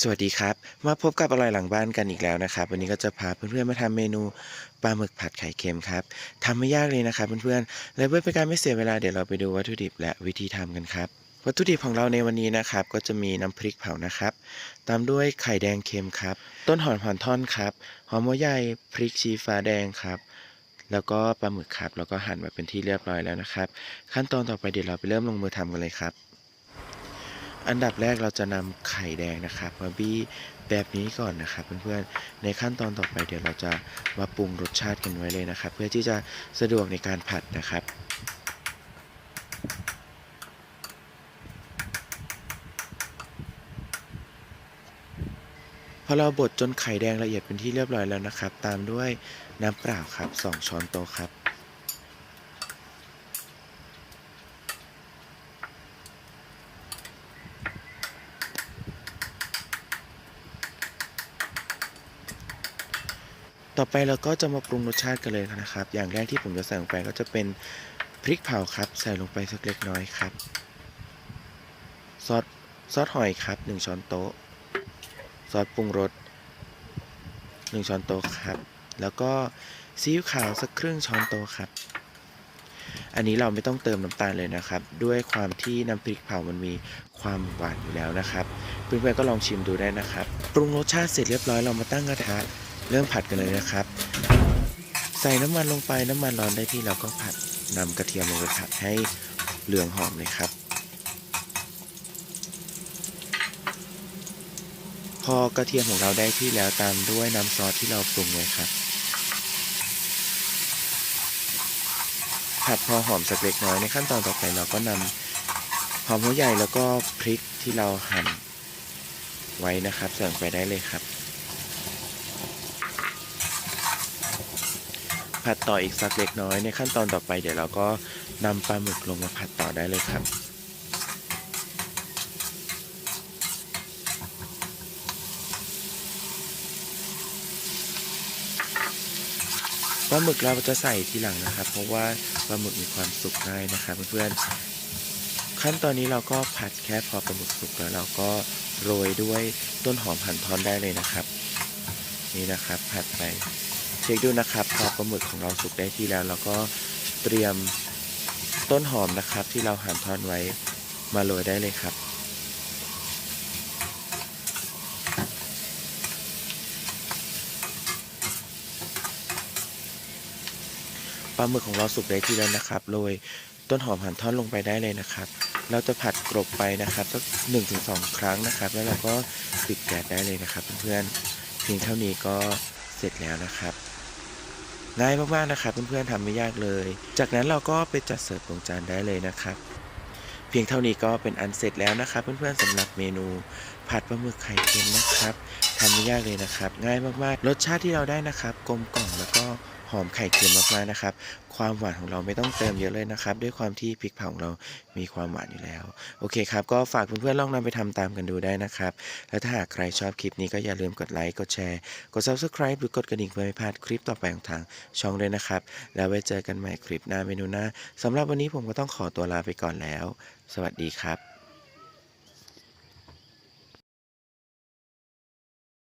สวัสดีครับ มาพบกับอร่อยหลังบ้านกันอีกแล้วนะครับ วันนี้ก็จะพาเพื่อนๆมาทำเมนูปลาหมึกผัดไข่เค็มครับทำไม่ยากเลยนะครับเพื่อนๆและเพื่อเป็นการไม่เสียเวลาเดี๋ยวเราไปดูวัตถุดิบและวิธีทำกันครับ วัตถุดิบของเราในวันนี้นะครับ ก็จะมีน้ำพริกเผานะครับ ตามด้วยไข่แดงเค็มครับ ต้นหอมผ่อนท่อนครับหอมหัวใหญ่พริกชี้ฟ้าแดงครับ แล้วก็ปลาหมึกครับแล้วก็หั่นมาเป็นที่เรียบร้อยแล้วนะครับ ขั้นตอนต่อไปเดี๋ยวเราไปเริ่มลงมือทำกันเลยครับ อันดับแรกเราจะนำไข่แดงนะครับมาบี้แบบนี้ก่อนนะครับเพื่อนๆ ในขั้นตอนต่อไปเดี๋ยวเราจะมาปรุงรสชาติกันไว้เลยนะครับ เพื่อที่จะสะดวกในการผัดนะครับพอเราบดจนไข่แดงละเอียดเป็นที่เรียบร้อยแล้วนะครับ ตามด้วยน้ำเปล่าครับ 2 ช้อนโต๊ะครับ ต่อไปเราก็จะมาปรุงรสชาติกันเลยนะครับ อย่างแรกที่ผมจะใส่ลงไปก็จะเป็นพริกเผาครับ ใส่ลงไปสักเล็กน้อยครับ ซอสซอสหอยครับ 1 ช้อนโต๊ะ ซอสปรุงรส1ช้อนโต๊ะครับ แล้วก็ซีอิ๊วขาวสักครึ่งช้อนโต๊ะครับ อันนี้เราไม่ต้องเติมน้ำตาลเลยนะครับ ด้วยความที่น้ำพริกเผามันมีความหวานอยู่แล้วนะครับ เพื่อนๆก็ลองชิมดูได้นะครับ ปรุงรสชาติเสร็จเรียบร้อยเรามาตั้งกระทะ เริ่มผัดกันเลยนะครับ ใส่น้ำมันลงไปน้ำมันร้อนได้ที่เราก็ผัดนำกระเทียมลงไปผัดให้เหลืองหอมเลยครับ พอกระเทียมของเราได้ที่แล้วตามด้วยน้ำซอสที่เราปรุงไว้ครับ ผัดพอหอมสักเล็กน้อยในขั้นตอนต่อไปเราก็นำหอมหัวใหญ่แล้วก็พริกที่เราหั่นไว้นะครับใส่ลงไปได้เลยครับ ผัดต่ออีกสักเล็กน้อย ในขั้นตอนต่อไปเดี๋ยวเราก็นำปลาหมึกลงมาผัดต่อได้เลยครับปลาหมึกเราจะใส่ทีหลังนะครับ เพราะว่าปลาหมึกมีความสุกง่ายนะครับเพื่อนๆขั้นตอนนี้เราก็ผัดแค่พอปลาหมึกสุกแล้วเราก็โรยด้วยต้นหอมหั่นท่อนได้เลยนะครับ นี่นะครับผัดไป เช็คดูนะครับพอปลาหมึกของเราสุกได้ที่แล้วเราก็เตรียมต้นหอมนะครับ ที่เราหั่นทอนไว้มาโรยได้เลยครับ ปลาหมึกของเราสุกได้ที่แล้วนะครับโรยต้นหอมหั่นท่อนลงไปได้เลยนะครับ เราจะผัดกรบไปนะครับสักหนึ่งถึงสองครั้งนะครับ แล้วเราก็ปิดแก๊สได้เลยนะครับ เพื่อนๆเพียงเท่านี้ก็เสร็จแล้วนะครับ ง่ายมากๆนะครับเพื่อนๆทำไม่ยากเลย จากนั้นเราก็ไปจัดเสิร์ฟลงจานได้เลยนะครับเพียงเท่านี้ก็เป็นอันเสร็จแล้วนะครับเพื่อนๆสำหรับเมนูผัดปลาหมึกไข่เค็มนะครับ ทำไม่ยากเลยนะครับ ง่ายมากๆ รสชาติที่เราได้นะครับ กลมกล่อมแล้วก็หอมไข่เค็มมากๆนะครับ ความหวานของเราไม่ต้องเติมเยอะเลยนะครับ ด้วยความที่พริกเผาของเรามีความหวานอยู่แล้ว โอเคครับ ก็ฝากเพื่อนๆลองนำไปทำตามกันดูได้นะครับ แล้วถ้าหากใครชอบคลิปนี้ก็อย่าลืมกดไลค์ กดแชร์ กด subscribe หรือกดกระดิ่งเพื่อไม่พลาดคลิปต่อไปของทางช่องด้วยนะครับ แล้วไว้เจอกันใหม่คลิปหน้าเมนูหน้าสำหรับวันนี้ผมก็ต้องขอตัวลาไปก่อนแล้ว สวัสดีครับ